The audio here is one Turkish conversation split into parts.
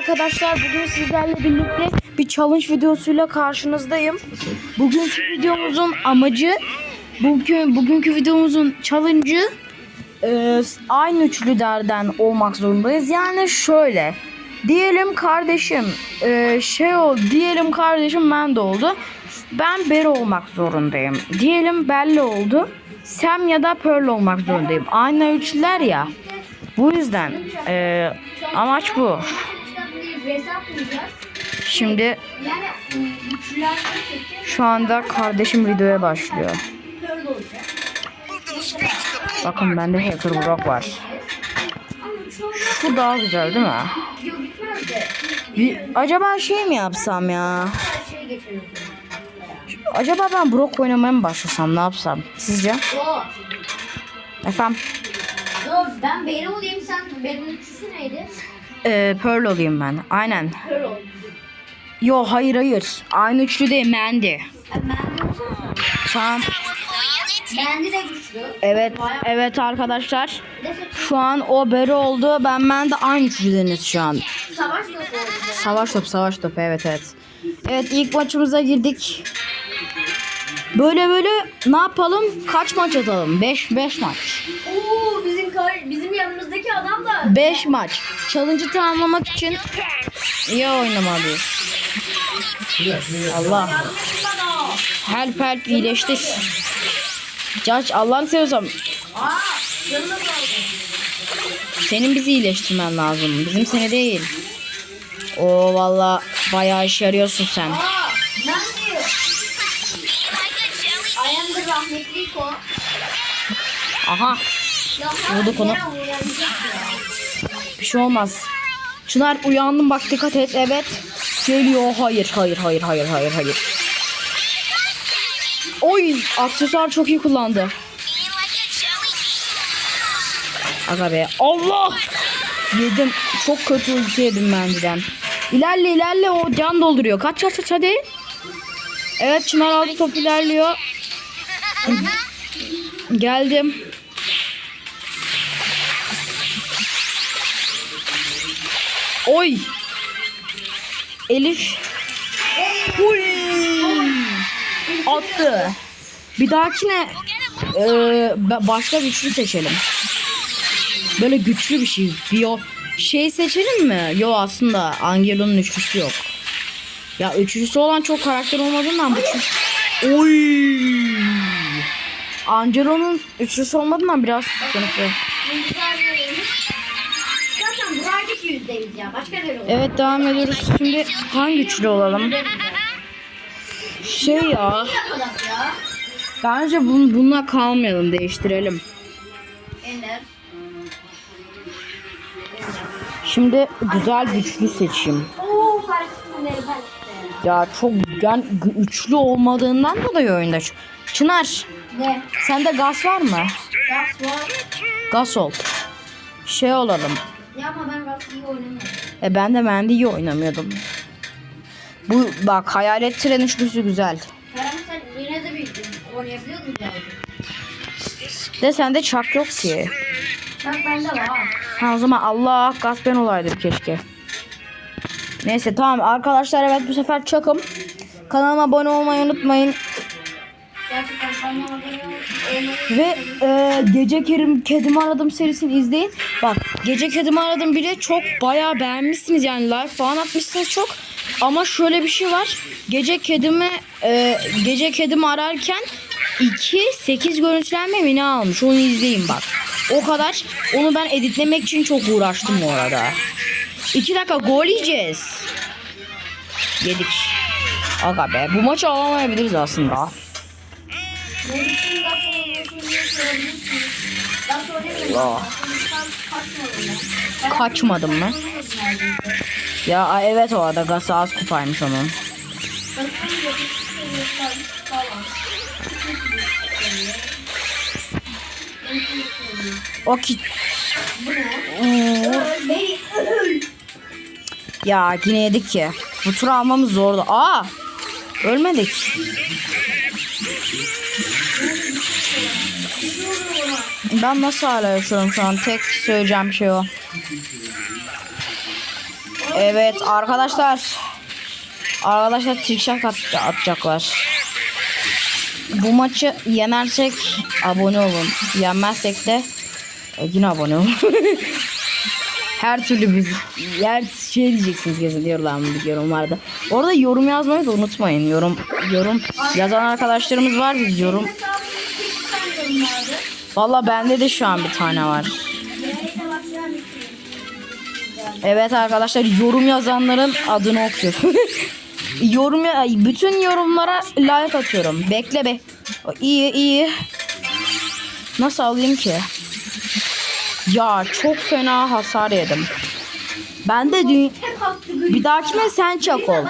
arkadaşlar bugün sizlerle birlikte bir challenge videosuyla karşınızdayım. Bugünkü videomuzun amacı bugün bugünkü videomuzun challenge'ı e, aynı üçlülerden olmak zorundayız. Yani şöyle diyelim kardeşim e, şey ol diyelim kardeşim ben de oldu. Ben Beri olmak zorundayım. Diyelim Belli oldu. Sam ya da Pearl olmak zorundayım. Aynı üçlüler ya. Bu yüzden e, amaç bu. Şimdi şu anda kardeşim videoya başlıyor. Bakın bende Hacker Brock var. Şu daha güzel değil mi? Bir, acaba şey mi yapsam ya? Acaba ben Brock oynamaya mı başlasam ne yapsam? Sizce? Efendim? Ben Beri olayım sen Beri'nin üçüsü neydi? Ee, Pearl olayım ben. Aynen. Pearl. Yo hayır hayır. Aynı üçlü değil Mandy. Tamam. Mendi de güçlü. Evet. Evet arkadaşlar. Şu an o Beri oldu. Ben de aynı üçlüdeniz şu an. Savaş olacak. Savaş top, savaş top. Evet, evet. Evet, ilk maçımıza girdik. Böyle böyle ne yapalım? Kaç maç atalım? 5 5 maç. Oo bizim kar bizim 5 maç. Challenge'ı tamamlamak için iyi oynamalıyız. Allah. Help help iyileştir. Judge Allah'ını seviyorsam senin bizi iyileştirmen lazım. Bizim seni değil. O valla bayağı işe yarıyorsun sen. Aha Vurduk onu. Şey olmaz. Çınar uyandım bak dikkat et evet. Geliyor hayır hayır hayır hayır hayır hayır. Oy aksesuar çok iyi kullandı. Aga be Allah. Yedim çok kötü ulti yedim benden. İlerle ilerle o can dolduruyor. Kaç kaç kaç hadi. Evet Çınar aldı top ilerliyor. Geldim. Oy. Elif. Huy. Attı. Bir dahakine e, ba- başka güçlü seçelim. Böyle güçlü bir şey. Bir o şey seçelim mi? Yo aslında Angelo'nun üçlüsü yok. Ya üçlüsü olan çok karakter olmadığından bu çünkü- Oy. Angelo'nun üçlüsü olmadığından biraz sıkıntı. Yüzdeyiz ya. Başka ne olur? Evet devam ediyoruz. Şimdi hangi üçlü olalım? Şey ya. Bence bun, bununla kalmayalım. Değiştirelim. Ender. Şimdi güzel güçlü parçası. Ya çok yani gü- üçlü olmadığından dolayı oyunda. Çınar Ne? sende gaz var mı? Gas var. Gaz ol. Şey olalım. Ya ama ben Gas iyi oynamıyorum. E ben de ben de iyi oynamıyordum. Bu bak hayalet tren üçlüsü güzel. Kerem sen yine de büyüdün. Oynayabiliyor musun yani? De sende çak yok ki. Bak bende var. Ha o zaman Allah gaz ben olaydım keşke. Neyse tamam arkadaşlar evet bu sefer çakım. Kanalıma abone olmayı unutmayın. Ve e, Gece Kerim Kedimi Aradım serisini izleyin. Bak Gece Kedimi Aradım bile çok bayağı beğenmişsiniz yani like falan atmışsınız çok. Ama şöyle bir şey var. Gece kedimi e, gece kedimi ararken 2 8 görüntülenme mi ne almış onu izleyin bak. O kadar. Onu ben editlemek için çok uğraştım bu arada. 2 dakika gol yiyeceğiz. Yedik. Aga be bu maçı alamayabiliriz aslında. Allah. Kaçmadım mı? Ya evet o arada gazı az kupaymış onun. O ki... Ya yine yedik ki. Bu tur almamız zordu. Aa! Ölmedik. Ben nasıl hala yaşıyorum şu an? Tek söyleyeceğim şey o. Evet arkadaşlar. Arkadaşlar trickshot at atacaklar. Bu maçı yenersek abone olun. Yenmezsek de e, yine abone olun. Her türlü biz yer şey diyeceksiniz kesin diyorlar yorumlarda. Orada yorum yazmayı da unutmayın. Yorum yorum yazan arkadaşlarımız var biz yorum. Sanıyorum vardı. Valla bende de şu an bir tane var. Evet arkadaşlar yorum yazanların adını okuyorum. yorum ya- bütün yorumlara like atıyorum. Bekle be. İyi iyi. Nasıl alayım ki? Ya çok fena hasar yedim. Ben de dü- Tek hakkı gül. bir dahakine sen çak ol.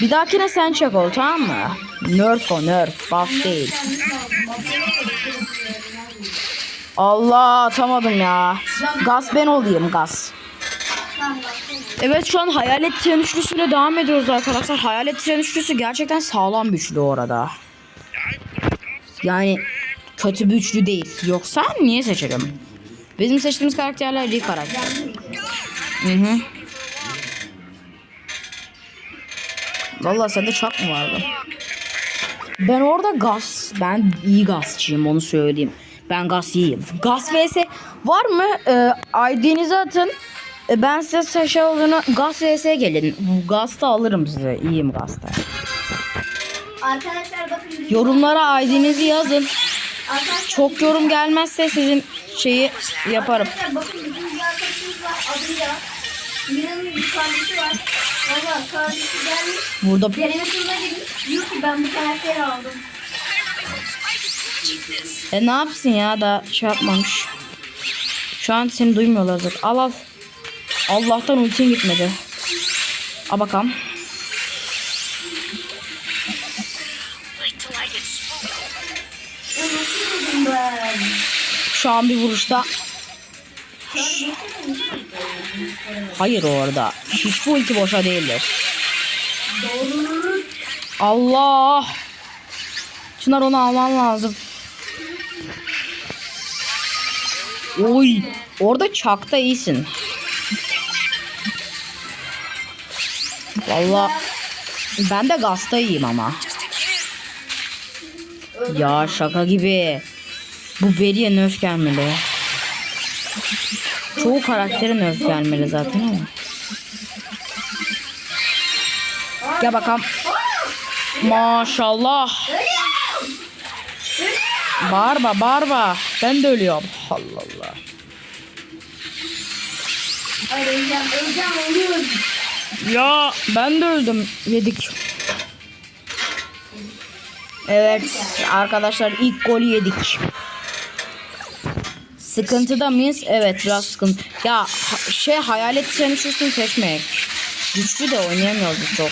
Bir dahakine sen çak ol tamam mı? Nerf o nerf. Buff değil. Allah atamadım ya. Gaz ben olayım gaz. Evet şu an hayalet tren üçlüsüyle devam ediyoruz arkadaşlar. Hayalet tren üçlüsü gerçekten sağlam bir üçlü orada. Yani kötü bir üçlü değil. Yoksa niye seçelim? Bizim seçtiğimiz karakterler iyi karakter. Hı hı. Vallahi sende çak mı vardı? Ben orada gaz, ben iyi gazçıyım onu söyleyeyim. Ben gaz iyiyim. Gaz vs var mı? Ee, ID'nizi atın. Ee, ben size şey olduğunu gaz vs gelin. Gaz'da alırım size. İyiyim Gaz'da. Arkadaşlar bakın. Yorumlara ID'nizi yazın. Arkadaşlar, Çok yorum gelmezse sizin şeyi yaparım. Arkadaşlar bakın bizim bir arkadaşımız var adıyla. Mira'nın bir kardeşi var. Valla kardeşi gelmiş. Burada Deneme turuna girmiş. Diyor ki ben bu karakteri aldım. E, ne yapsın ya da şey yapmamış. Şu an seni duymuyorlar zaten. Al al. Allah'tan ultin gitmedi. Al bakalım. Şu an bir vuruşta. Hayır orada. Hiç bu ulti boşa değildir. Allah. Çınar onu alman lazım. Oy. Orada çakta iyisin. Valla ben de gazta iyiyim ama. Ya şaka gibi. Bu Beri'ye nerf gelmeli. Çoğu karaktere nerf gelmeli zaten ama. Gel bakalım. Maşallah. Bağırma bağırma. Ben de ölüyorum. Allah Allah. Ay öleceğim, öleceğim, ölüyorum. Ya ben de öldüm. Yedik. Evet arkadaşlar ilk golü yedik. Sıkıntıda mıyız? Evet biraz sıkıntı. Ya ha- şey hayalet senişüsünü seçmek. Güçlü de oynayamıyoruz çok.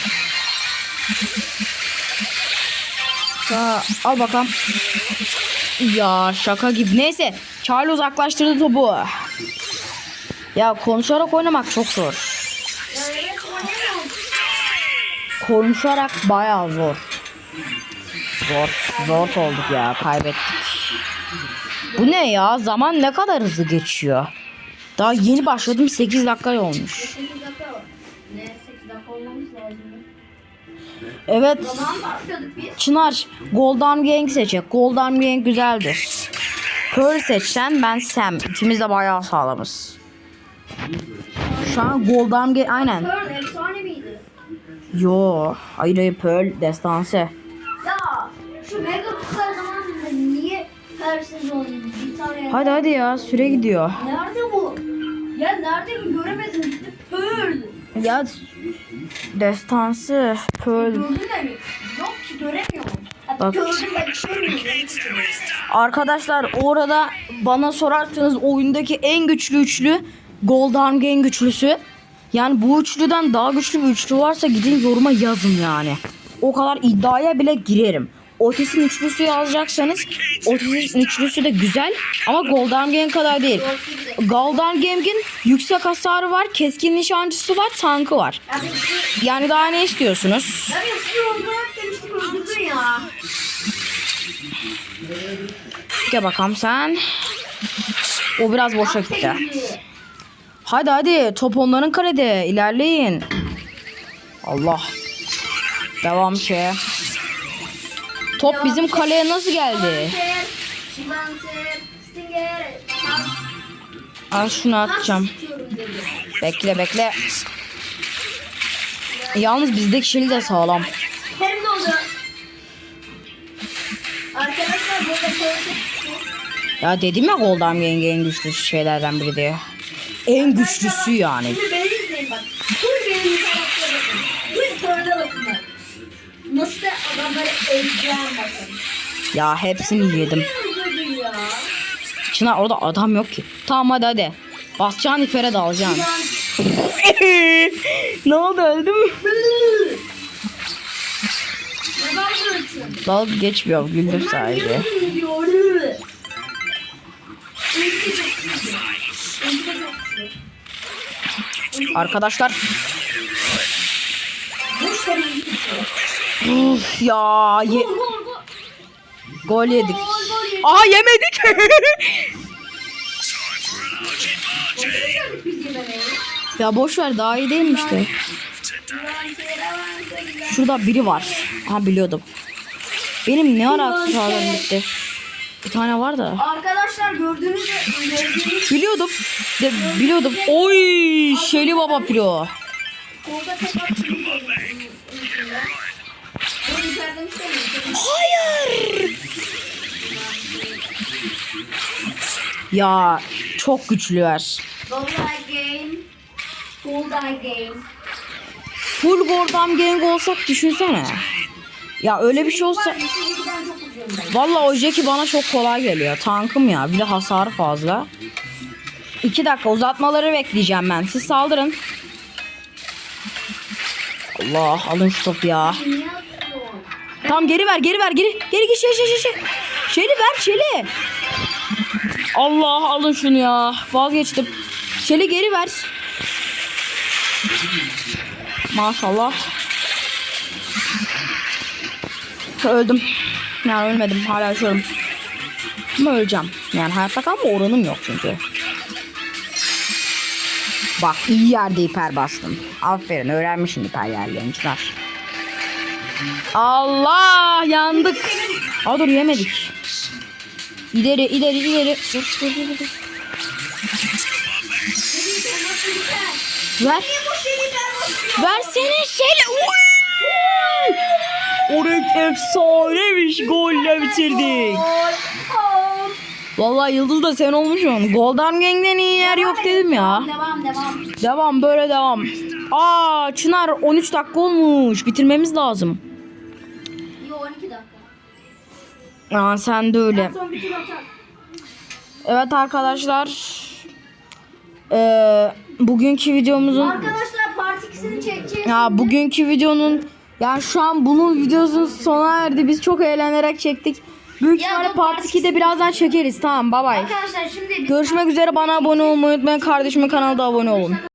Ya, al bakalım. Ya şaka gibi. Neyse. Charlie uzaklaştırdı topu. Ya konuşarak oynamak çok zor. Konuşarak bayağı zor. Zor. Zor olduk ya. Kaybettik. Bu ne ya? Zaman ne kadar hızlı geçiyor. Daha yeni başladım 8 dakika olmuş. Evet. Çınar Golden Gang seçecek. Golden Gang güzeldir. Pearl seçsen ben Sam. İkimiz de bayağı sağlamız. Şu an Golden Gang aynen. Pearl efsane miydi? Yo. Hayır hayır Pearl destansı. Ya şu mega kutular zamanında niye her sezon bir tane Hadi hadi ya süre gidiyor. Nerede bu? Ya nerede mi göremedim Pearl. Ya destansı Pearl. Gördün? Yok ki göremiyorum. Bak. Gördüm ben görmüyorum. Arkadaşlar orada bana sorarsanız oyundaki en güçlü üçlü Golden Gang güçlüsü. Yani bu üçlüden daha güçlü bir üçlü varsa gidin yoruma yazın yani. O kadar iddiaya bile girerim. Otis'in üçlüsü yazacaksanız Otis'in üçlüsü de güzel ama Golden Gang kadar değil. Golden Gang'in yüksek hasarı var, keskin nişancısı var, tankı var. Yani daha ne istiyorsunuz? Gel bakalım sen. O biraz boşa gitti. Hadi hadi top onların kalede ilerleyin. Allah. Devam ki. Top bizim kaleye nasıl geldi? Al şunu atacağım. Bekle bekle. Yalnız bizdeki şeli de sağlam. Hem de oldu. Arkadaşlar burada Ya dedim ya Golden Gang en güçlü şeylerden biri diye. En güçlüsü yani. Şimdi beni izleyin bak. Full benim tarafta Da adamları ezeceğim bakın. Ya hepsini yedim. Ya. Çınar orada adam yok ki. Tamam hadi hadi. Basacağın ipere dalacaksın. Ne oldu öldüm? Dalıp geçmiyor güldüm sadece. Arkadaşlar uf ya ye- gol yedik. Aha yemedik. ya boş ver daha iyi değilmiş de. Şurada biri var. Aha biliyordum. Benim ne ara aksesuarlarım bitti. Bir tane var da. Arkadaşlar gördüğünüz Biliyordum. De, biliyordum. Oy Şeli Baba Piro. Hayır. Ya çok güçlüler. Full Gordam Gang olsak düşünsene. Ya öyle bir şey olsa... Valla o Jackie bana çok kolay geliyor. Tankım ya. Bir de hasarı fazla. İki dakika uzatmaları bekleyeceğim ben. Siz saldırın. Allah alın şu topu ya. Tamam geri ver geri ver geri. Geri git şey şey şey şey. Şeli ver Şeli. Allah alın şunu ya. Vazgeçtim. Şeli geri ver. Maşallah. Öldüm. Yani ölmedim. Hala yaşıyorum. Ama öleceğim. Yani hayatta kalma oranım yok çünkü. Bak iyi yerde hiper bastım. Aferin öğrenmişsin hiper yerlerini çıkar. Allah yandık. Aa dur yemedik. İleri ileri ileri. Dur, dur, dur, dur. Ver. Versene şöyle. Orek efsanemiş golle bitirdik. Vallahi Yıldız da sen olmuşsun. Golden Gang'den iyi yer yok dedim ya. Devam devam. Devam böyle devam. Aa Çınar 13 dakika olmuş. Bitirmemiz lazım. Yo 12 dakika. Aa sen de öyle. Son bir tur atar. Evet arkadaşlar. Ee, bugünkü videomuzun Arkadaşlar part 2'sini çekeceğiz. ya bugünkü videonun yani şu an bunun videosunun sona erdi. Biz çok eğlenerek çektik. Büyük ihtimalle part 2'de birazdan çekeriz. Tamam bay bay. Arkadaşlar şimdi Görüşmek üzere bana abone olmayı unutmayın. Kardeşimin kanalda abone olun.